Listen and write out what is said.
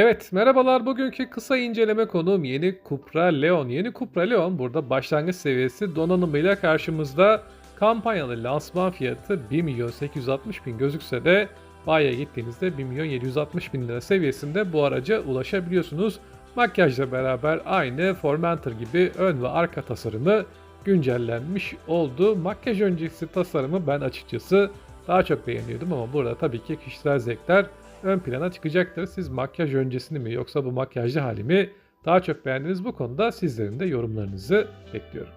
Evet, merhabalar. Bugünkü kısa inceleme konuğum yeni Cupra Leon. Yeni Cupra Leon burada başlangıç seviyesi donanımıyla karşımızda. Kampanyalı lansman fiyatı 1 milyon 860 bin gözükse de bayiye gittiğinizde 1 milyon 760 bin lira seviyesinde bu araca ulaşabiliyorsunuz. Makyajla beraber aynı Formentor gibi ön ve arka tasarımı güncellenmiş oldu. Makyaj öncesi tasarımı ben açıkçası daha çok beğeniyordum ama burada tabii ki kişisel zevkler ön plana çıkacaktır. Siz makyaj öncesini mi yoksa bu makyajlı hali mi daha çok beğendiniz? Bu konuda sizlerin de yorumlarınızı bekliyorum.